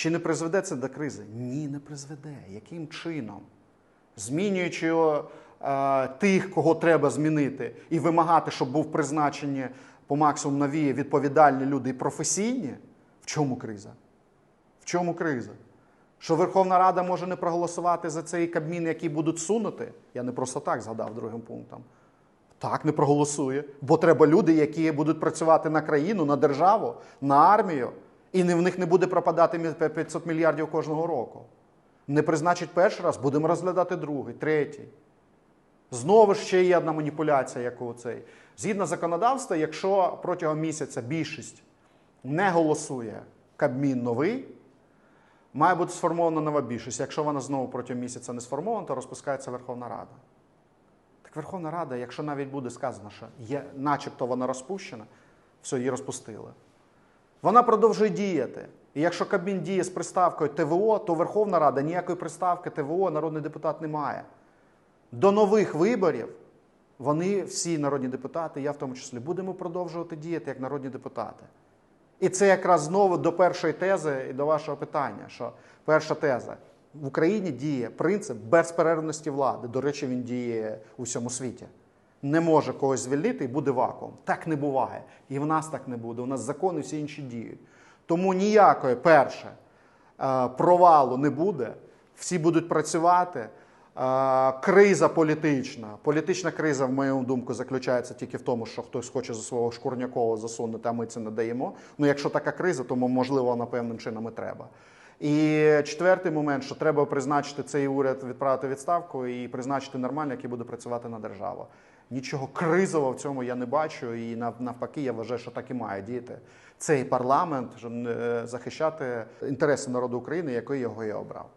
Чи не призведе це до кризи? Ні, не призведе. Яким чином? Змінюючи е, тих, кого треба змінити, і вимагати, щоб був призначені по максимуму нові відповідальні люди і професійні. В чому криза? В чому криза? Що Верховна Рада може не проголосувати за цей кабмін, який будуть сунути? Я не просто так згадав другим пунктом. Так, не проголосує. Бо треба люди, які будуть працювати на країну, на державу, на армію, і в них не буде пропадати 500 мільярдів кожного року. Не призначить перший раз, будемо розглядати другий, третій. Знову ж ще є одна маніпуляція, як у цей. Згідно законодавства, якщо протягом місяця більшість не голосує Кабмін новий, має бути сформована нова більшість. Якщо вона знову протягом місяця не сформована, то розпускається Верховна Рада. Так Верховна Рада, якщо навіть буде сказано, що є, начебто вона розпущена, все, її розпустили. Вона продовжує діяти. І якщо Кабмін діє з приставкою ТВО, то Верховна Рада ніякої приставки ТВО народний депутат не має. До нових виборів вони, всі народні депутати, я в тому числі, будемо продовжувати діяти як народні депутати. І це якраз знову до першої тези і до вашого питання, що перша теза. В Україні діє принцип безперервності влади. До речі, він діє у всьому світі. Не може когось звільнити і буде вакуум. Так не буває. І в нас так не буде. У нас закони всі інші діють. Тому ніякої, перше, е, провалу не буде. Всі будуть працювати. Е, Криза політична. Політична криза, в мою думку, заключається тільки в тому, що хтось хоче за свого шкурнякова засунути, а ми це не даємо. Ну, якщо така криза, то можливо вона певним чином і треба. І четвертий момент, що треба призначити цей уряд, відправити відставку і призначити нормально, який буде працювати на державу. Нічого кризового в цьому я не бачу, і навпаки, я вважаю, що так і має діяти цей парламент, е, захищати інтереси народу України, який його і обрав.